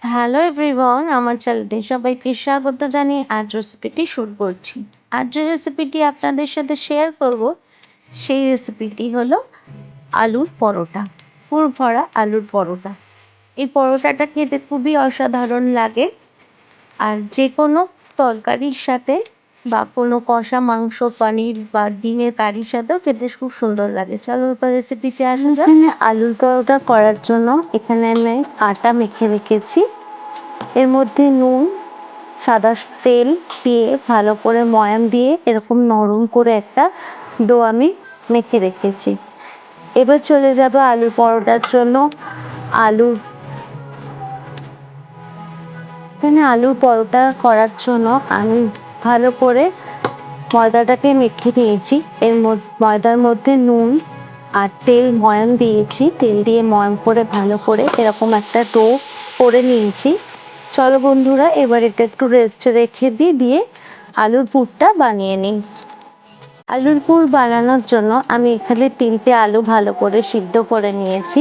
Hello everyone আমার চ্যানেলে সবাইকে স্বাগত জানিয়ে আজ রেসিপিটি শুরু করছি। আজ যে রেসিপিটি আপনাদের সাথে শেয়ার করব, সেই রেসিপিটি হলো আলুর পরোটা, পুর ভরা আলুর পরোটা। এই পরোটাটা খেতে খুবই অসাধারণ লাগে। আর যে কোনো তরকারির সাথে বা কোনো কষা, মাংস, পানির বা ডিমের কারির সাথেও খেতে খুব সুন্দর লাগে। চলো এবার রেসিপিতে আসা যাক। আলুর পরোটা করার জন্য এখানে আমি আটা মেখে রেখেছি। এর মধ্যে নুন, সাদা তেল দিয়ে ভালো করে ময়াম দিয়ে এরকম নরম করে একটা ডো আমি মেখে রেখেছি। এবার চলে যাব আলু পরোটার জন্য। আলু এখানে আলু পরোটা করার জন্য আমি ভালো করে ময়দাটাকে মেখে নিয়েছি। এর ময়দার মধ্যে নুন আর তেল ময়াম দিয়েছি। তেল দিয়ে ময়াম করে ভালো করে এরকম একটা ডো করে নিয়েছি। চলো বন্ধুরা, এবার এটা একটু রেস্টে রেখে দিই, দিয়ে আলুর পুরটা বানিয়ে নিই। আলুর পুর বানানোর জন্য আমি এখানে তিনটে আলু ভালো করে সিদ্ধ করে নিয়েছি।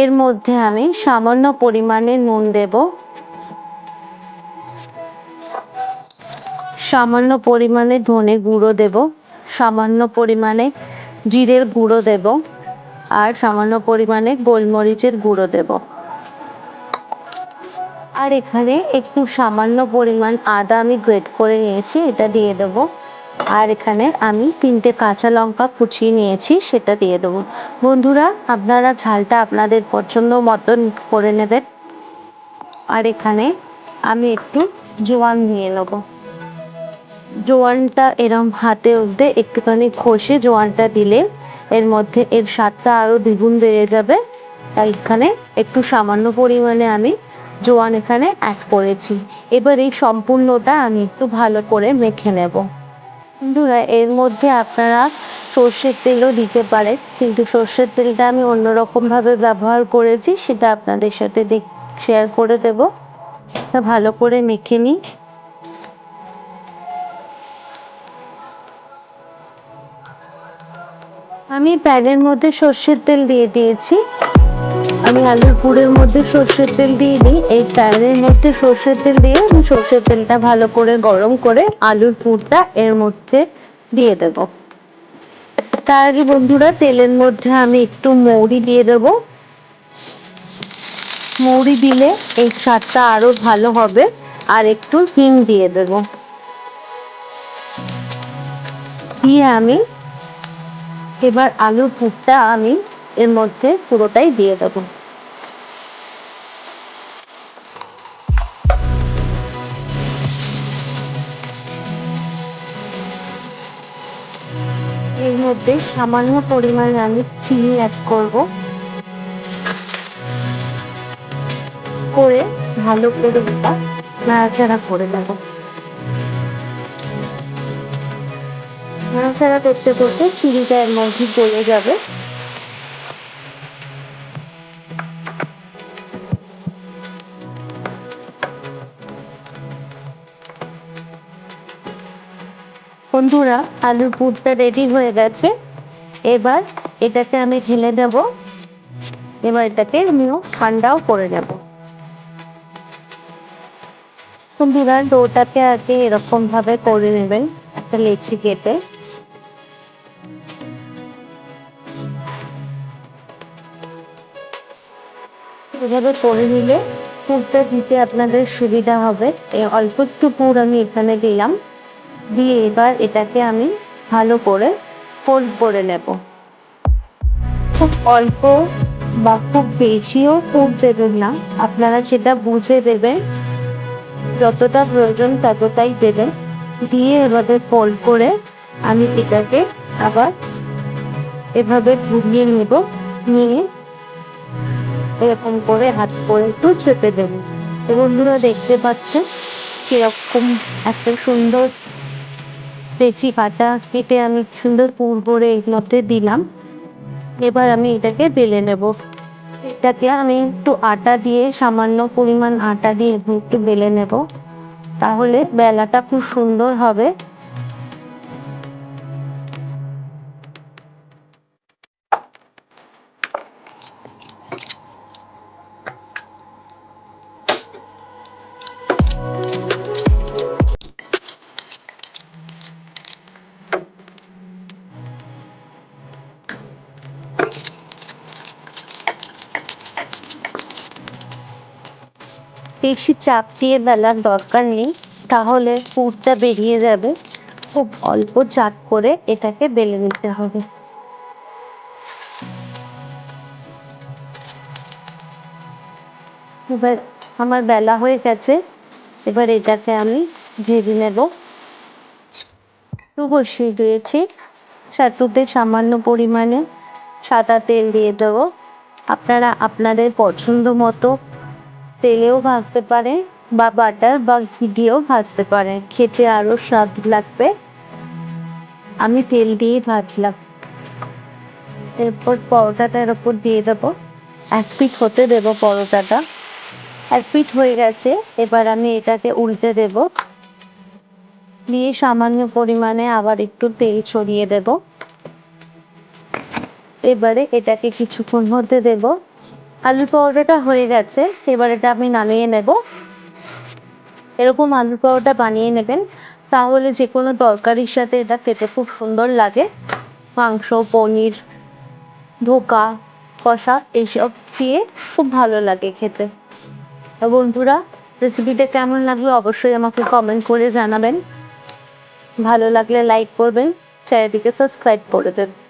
এর মধ্যে আমি সামান্য পরিমাণে নুন দেব। সামান্য পরিমাণে ধনে গুঁড়ো দেব, সামান্য পরিমাণে জিরের গুঁড়ো দেব আর সামান্য পরিমাণে গোলমরিচের গুঁড়ো দেব। আর এখানে একটু সামান্য পরিমাণ আদা আমি গ্রেট করে নিয়েছি, এটা দিয়ে দেবো। আর এখানে আমি তিনটে কাঁচা লঙ্কা কুচিয়ে নিয়েছি, সেটা দিয়ে দেবো। বন্ধুরা, আপনারা ঝালটা আপনাদের পছন্দ মতন করে নেবেন। আর এখানে আমি একটু জোয়ান নিয়ে নেব। জোয়ানটা এরম হাতে অবধি একটুখানি ঘষে জোয়ানটা দিলে এর মধ্যে এর স্বাদটা আরও দ্বিগুণ বেড়ে যাবে। তাই এখানে একটু সামান্য পরিমাণে আমি জোয়ান এখানে অ্যাড করেছি। এবার এই সম্পূর্ণটা আমি একটু ভালো করে মেখে নেব। বন্ধুরা, এর মধ্যে আপনারা সর্ষের তেলও দিতে পারেন, কিন্তু সর্ষের তেলটা আমি অন্যরকমভাবে ব্যবহার করেছি, সেটা আপনাদের সাথে শেয়ার করে দেব। ভালো করে মেখে নিই। আমি প্যানের মধ্যে সর্ষের তেল দিয়ে দিয়েছি। আমি আলুর পুরের মধ্যে সর্ষের তেল দিয়ে দিই। এই প্যানের মধ্যে সর্ষের তেল দিয়ে আমি সর্ষের তেলটা ভালো করে গরম করে আলুর পুরটা এর মধ্যে দিয়ে দেব। তার আগে বন্ধুরা, তেলের মধ্যে আমি একটু মৌরি দিয়ে দেব। মৌরি দিলে এই স্বাদটা আরও ভালো হবে আর একটু হিম দিয়ে দেব। দিয়ে আমি এবার আলুর পুরটা আমি এর মধ্যে পুরোটাই দিয়ে দেবো। এর মধ্যে সামান্য পরিমাণে আমি চিনি অ্যাড করব। করে ভালো করে এটা নাড়াচাড়া করে দেব নাড়াচাড়া করতে করতে চিনিটা এর মধ্যে চলে যাবে। বন্ধুরা, আলুর পুরটা রেডি হয়ে গেছে। এবার এটাকে আমি ঢেলে দেব এবার এটাকে আমিও ঠান্ডাও করে নেব। বন্ধুরা, ডোটাকে আগে এরকম ভাবে করে নেবেন। একটা লেচি কেটে। এভাবে করে নিলে পুরটা দিতে আপনাদের সুবিধা হবে। এই অল্প একটু পুর আমি এখানে দিলাম। দিয়ে এবার এটাকে আমি ভালো করে ফোল্ড করে নেব। খুব অল্প বা খুব বেশিও পুর দেবেন না। আপনারা সেটা বুঝে দেবেন, যতটা প্রয়োজন ততটাই দেবেন। দিয়ে এভাবে ফোল্ড করে আমি এটাকে আবার এভাবে ঘুরিয়ে নেব, নিয়ে এরকম করে হাত করে একটু চেপে দেব। বন্ধুরা দেখতে পাচ্ছেন কীরকম একটা সুন্দর পেঁচি কাটা কেটে আমি সুন্দর পুর করে এর মধ্যে দিলাম। এবার আমি এটাকে বেলে নেব। এটাকে আমি একটু আটা দিয়ে সামান্য পরিমাণ আটা দিয়ে একটু বেলে নেব। তাহলে মেলাটা খুব সুন্দর হবে। বেশি চাপ দিয়ে বেলার দরকার নেই, তাহলে পুরটা বেরিয়ে যাবে। খুব অল্প চাপ করে এটাকে বেলে নিতে হবে। এবার আমার বেলা হয়ে গেছে, এবার এটাকে আমি ভেজে নেব। একটু বসিয়ে দিয়েছি ছাতুতে সামান্য পরিমাণে সাদা তেল দিয়ে দেবো। আপনারা আপনাদের পছন্দ মতো তেলেও ভাজতে পারে বা বাটার বা ঘি দিয়েও ভাজতে পারে। খেতে আরও স্বাদ লাগবে। আমি তেল দিয়ে ভাজলাম। এরপর পরোটাটার ওপর দিয়ে দেবো। এক পিঠ হতে দেবো পরোটাটা। এক পিঠ হয়ে গেছে। এবার আমি এটাকে উল্টে দেব। দিয়ে সামান্য পরিমাণে আবার একটু তেল ছড়িয়ে দেব। এবারে এটাকে কিছুক্ষণ হতে দেব। আলু পরোটাটা হয়ে গেছে। এবার এটা আমি নামিয়ে নেব। এরকম আলু পরোটা বানিয়ে নেবেন। তাহলে যে কোনো তরকারির সাথে এটা খেতে খুব সুন্দর লাগে। মাংস, পনির, ধোকা, কষা এইসব দিয়ে খুব ভালো লাগে খেতে। বন্ধুরা, রেসিপিটা কেমন লাগল অবশ্যই আমাকে কমেন্ট করে জানাবেন। ভালো লাগলে লাইক করবেন, চ্যানেলটিকে সাবস্ক্রাইব করে দেবেন।